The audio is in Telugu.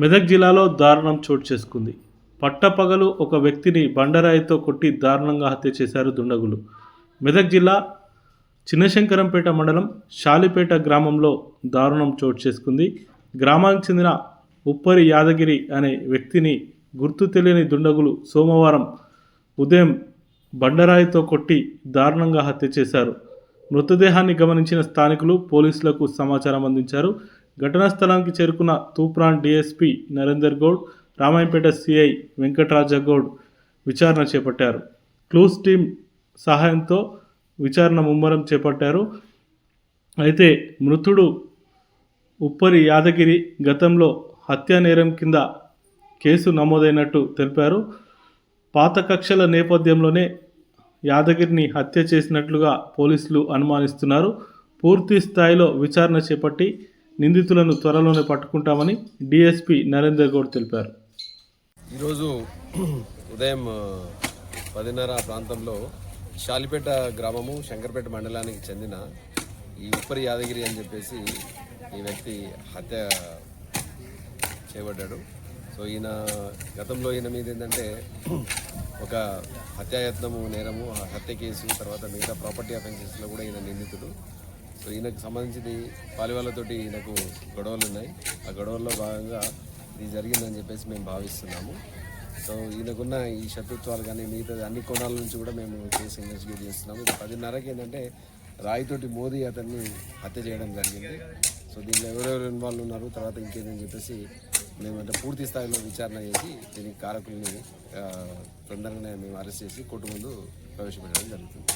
మెదక్ జిల్లాలో దారుణం చోటు చేసుకుంది. పట్టపగలు ఒక వ్యక్తిని బండరాయితో కొట్టి దారుణంగా హత్య చేశారు దుండగులు. మెదక్ జిల్లా చిన్నశంకరంపేట మండలం షాలిపేట గ్రామంలో దారుణం చోటు చేసుకుంది. గ్రామానికి చెందిన ఉప్పరి యాదగిరి అనే వ్యక్తిని గుర్తు తెలియని దుండగులు సోమవారం ఉదయం బండరాయితో కొట్టి దారుణంగా హత్య చేశారు. మృతదేహాన్ని గమనించిన స్థానికులు పోలీసులకు సమాచారం అందించారు. ఘటనా స్థలానికి చేరుకున్న తూప్రాన్ డీఎస్పీ నరేందర్ గౌడ్ రామాయంపేట సిఐ వెంకటరాజగౌడ్ విచారణ చేపట్టారు. క్లూస్ టీం సహాయంతో విచారణ ముమ్మరం చేపట్టారు. అయితే మృతుడు ఉప్పరి యాదగిరి గతంలో హత్యా నేరం కింద కేసు నమోదైనట్టు తెలిపారు. పాత కక్షల నేపథ్యంలోనే యాదగిరిని హత్య చేసినట్లుగా పోలీసులు అనుమానిస్తున్నారు. పూర్తి స్థాయిలో విచారణ చేపట్టి నిందితులను త్వరలోనే పట్టుకుంటామని డీఎస్పీ నరేందర్ గౌడ్ తెలిపారు. ఈరోజు ఉదయం పదిన్నర ప్రాంతంలో షాలిపేట గ్రామము శంకర్పేట మండలానికి చెందిన ఈ ఉప్పరి యాదగిరి అని చెప్పేసి ఈ వ్యక్తి హత్య చేయబడ్డాడు. సో ఈయన గతంలో ఈయన మీద ఏంటంటే ఒక హత్యాయత్నము నేరము ఆ హత్య కేసు తర్వాత మిగతా ప్రాపర్టీ అఫెన్సెస్లో కూడా ఈయన నిందితుడు. సో ఈయనకు సంబంధించింది పాలివాళ్ళతోటి ఈయనకు గొడవలు ఉన్నాయి. ఆ గొడవల్లో భాగంగా ఇది జరిగిందని చెప్పేసి మేము భావిస్తున్నాము. సో ఈయనకున్న ఈ శత్రుత్వాలు కానీ మిగతా అన్ని కోణాల నుంచి కూడా మేము కేసు ఇన్వెస్టిగేట్ చేస్తున్నాము. పదిన్నరకి ఏంటంటే రాయితోటి మోదీ అతన్ని హత్య చేయడం జరిగింది. సో దీనిలో ఎవరెవరు ఇన్వాల్వ్ ఉన్నారు తర్వాత ఇంకేదని చెప్పేసి మేమంటే పూర్తి స్థాయిలో విచారణ చేసి దీనికి కారకుల్ని తొందరగానే మేము అరెస్ట్ చేసి కోర్టు ముందు ప్రవేశపెట్టడం జరుగుతుంది.